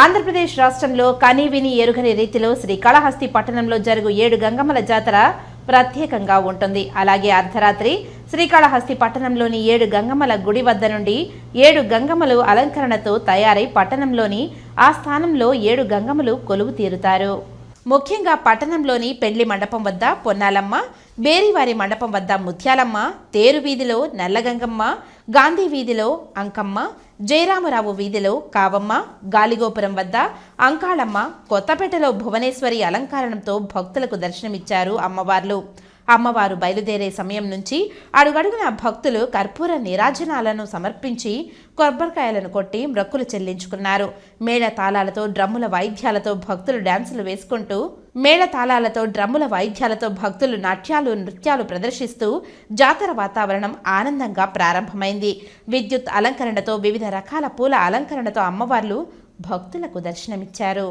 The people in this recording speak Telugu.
ఆంధ్రప్రదేశ్ రాష్ట్రంలో కనీవిని ఎరుగని రీతిలో శ్రీకాళహస్తి పట్టణంలో జరుగు ఏడు గంగమ్మల జాతర ప్రత్యేకంగా ఉంటుంది. అలాగే అర్ధరాత్రి శ్రీకాళహస్తి పట్టణంలోని ఏడు గంగమ్మల గుడి వద్ద నుండి ఏడు గంగమ్మలు అలంకరణతో తయారై పట్టణంలోని ఆ స్థానంలో ఏడు గంగమ్మలు కొలువు తీరుతారు. ముఖ్యంగా పట్టణంలోని పెండ్లి మండపం వద్ద పొన్నాలమ్మ బేరివారి మండపం వద్ద ముత్యాలమ్మ తేరు వీధిలో నల్లగంగమ్మ గాంధీ వీధిలో అంకమ్మ జయరామరావు వీధిలో కావమ్మ గాలిగోపురం వద్ద అంకాళమ్మ కొత్తపేటలో భువనేశ్వరి అలంకారణంతో భక్తులకు దర్శనమిచ్చారు అమ్మవార్లు. అమ్మవారు బయలుదేరే సమయం నుంచి అడుగడుగున భక్తులు కర్పూర నీరాజనాలను సమర్పించి కొబ్బరికాయలను కొట్టి మ్రక్కులు చెల్లించుకున్నారు. మేళ తాళాలతో డ్రమ్ముల వాయిద్యాలతో భక్తులు డ్యాన్సులు వేసుకుంటూ మేళ తాళాలతో డ్రమ్ముల వాయిద్యాలతో భక్తులు నాట్యాలు నృత్యాలు ప్రదర్శిస్తూ జాతర వాతావరణం ఆనందంగా ప్రారంభమైంది. విద్యుత్ అలంకరణతో వివిధ రకాల పూల అలంకరణతో అమ్మవార్లు భక్తులకు దర్శనమిచ్చారు.